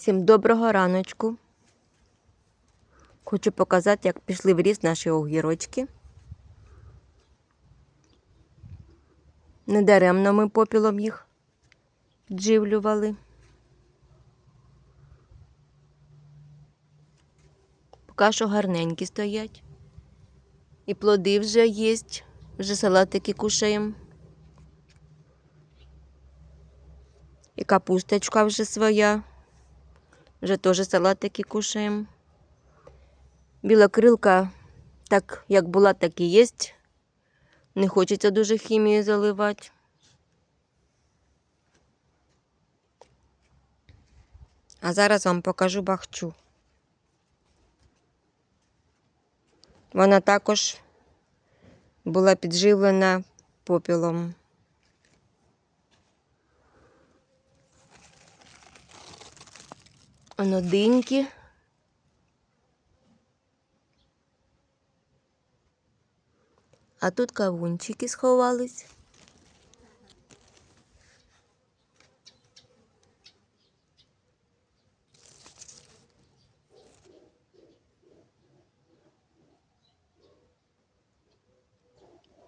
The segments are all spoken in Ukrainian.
Всім доброго раночку. Хочу показати, як пішли в ріст наші огірочки. Недаремно ми попілом їх підживлювали. Поки що гарненькі стоять. І плоди вже є, вже салатики кушаємо. І капусточка вже своя. Вже теж салатики кушаємо. Білокрилка, так як була, так і є. Не хочеться дуже хімію заливати. А зараз вам покажу бахчу. Вона також була підживлена попілом. Воно диньки. А тут кавунчики сховались.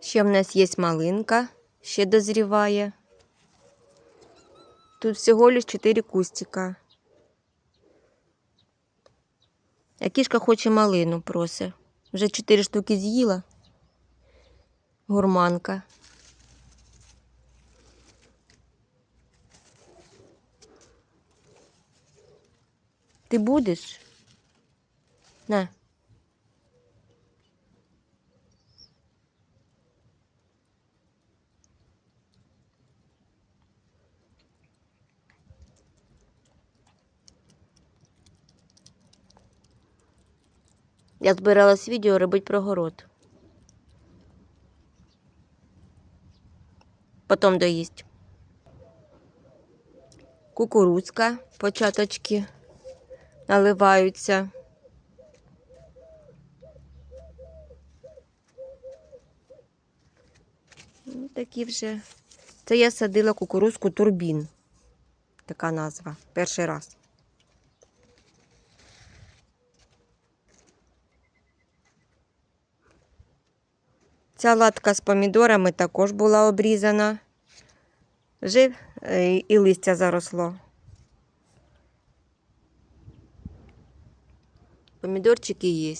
Ще в нас є малинка, ще дозріває. Тут всього лиш 4 кустика. А кішка хоче малину просить. Вже чотири штуки з'їла. Гурманка. Ти будеш? На. Я збиралась відео робити про город. Потім доїсть. Кукурудзка, початочки наливаються. Ну, Такі вже. Це я садила кукурузку турбін. Така назва. Перший раз. Ця латка з помідорами також була обрізана. Вже е, і листя заросло. Помідорчики є.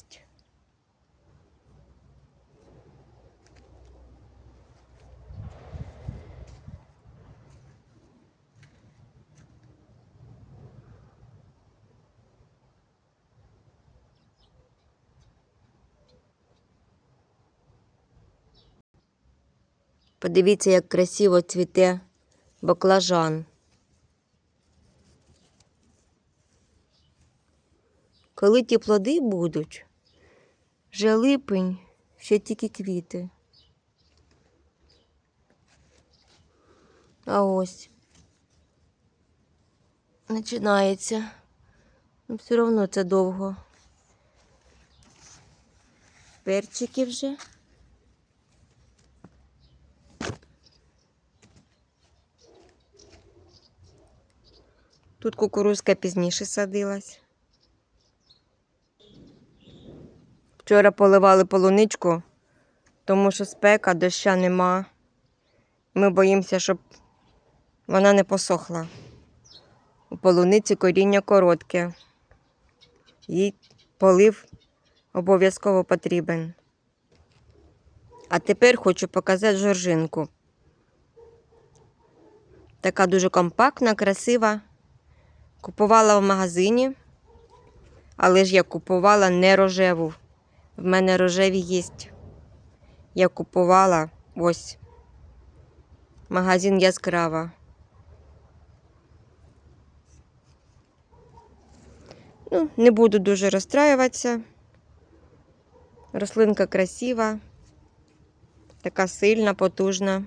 Подивіться, як красиво цвіте баклажан. Коли ті плоди будуть, вже липень, ще тільки квіти. А ось починається. Ну, все одно це довго. Перчики вже. Тут кукурузка пізніше садилась. Вчора поливали полуничку, тому що спека, доща нема. Ми боїмося, щоб вона не посохла. У полуниці коріння коротке. Їй полив обов'язково потрібен. А тепер хочу показати жоржинку. Така дуже компактна, красива. Купувала в магазині, але ж я купувала не рожеву. В мене рожеві є. Я купувала ось магазин яскрава. Ну, не буду дуже розстраюватися. Рослинка красива, така сильна, потужна.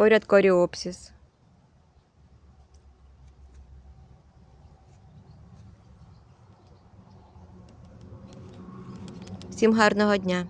Поряд коріопсіс. Всім гарного дня!